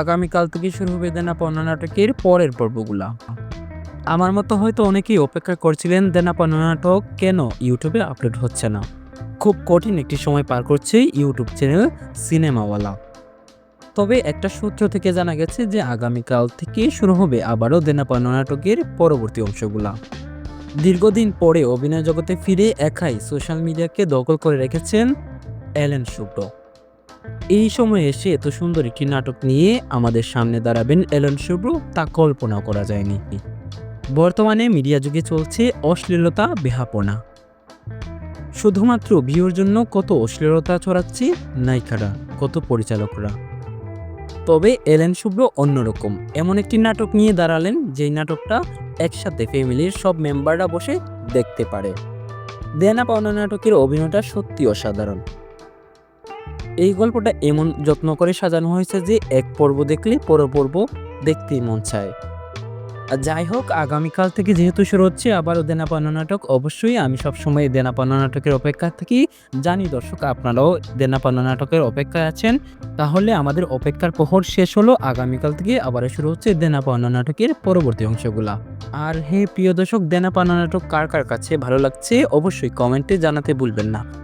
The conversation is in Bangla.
আগামীকাল থেকে শুরু হবে দেনা পাওনা নাটকের পরের পর্বগুলা। আমার মতো হয়তো অনেকেই অপেক্ষা করছিলেন দেনা পাওনা নাটক কেন ইউটিউবে আপলোড হচ্ছে না। খুব কঠিন একটি সময় পার করছে ইউটিউব চ্যানেল সিনেমাওয়ালা। তবে একটা সূত্র থেকে জানা গেছে যে আগামীকাল থেকে শুরু হবে আবারও দেনা পাওনা নাটকের পরবর্তী অংশগুলা। দীর্ঘদিন পরে অভিনয় জগতে ফিরে একাই সোশ্যাল মিডিয়াকে দখল করে রেখেছেন অ্যালেন শুভ্র। এই সময়ে এসে এত সুন্দর একটি নাটক নিয়ে আমাদের সামনে দাঁড়াবেন এলন শুভ্র, তা কল্পনা করা যায়নি। বর্তমানে মিডিয়া যুগে চলছে অশ্লীলতা বেহাপনা। শুধুমাত্র ভিউর জন্য কত অশ্লীলতা ছড়াচ্ছে নায়িকারা, কত পরিচালকরা। তবে এলেন শুভ্র অন্যরকম। এমন একটি নাটক নিয়ে দাঁড়ালেন যেই নাটকটা একসাথে ফ্যামিলির সব মেম্বাররা বসে দেখতে পারে। দেনা পাওনা নাটকের অভিনয়টা সত্যি অসাধারণ। এই গল্পটা এমন যত্ন করে সাজানো হয়েছে যে এক পর্ব দেখলে পরের পর্ব দেখতেই মন চায়। যাই হোক, আগামীকাল থেকে যেহেতু শুরু হচ্ছে আবারও দেনা নাটক, অবশ্যই আমি সবসময় দেনা পাওনা নাটকের অপেক্ষা থাকি। জানি দর্শক, আপনারাও দেনা পাওনা নাটকের অপেক্ষায় আছেন। তাহলে আমাদের অপেক্ষার প্রহর শেষ হলো। আগামীকাল থেকে আবারও শুরু হচ্ছে দেনা পাওনা নাটকের পরবর্তী অংশগুলা। আর হে প্রিয় দর্শক দেনা পাওনা নাটক কার কার কাছে ভালো লাগছে, অবশ্যই কমেন্টে জানাতে ভুলবেন না।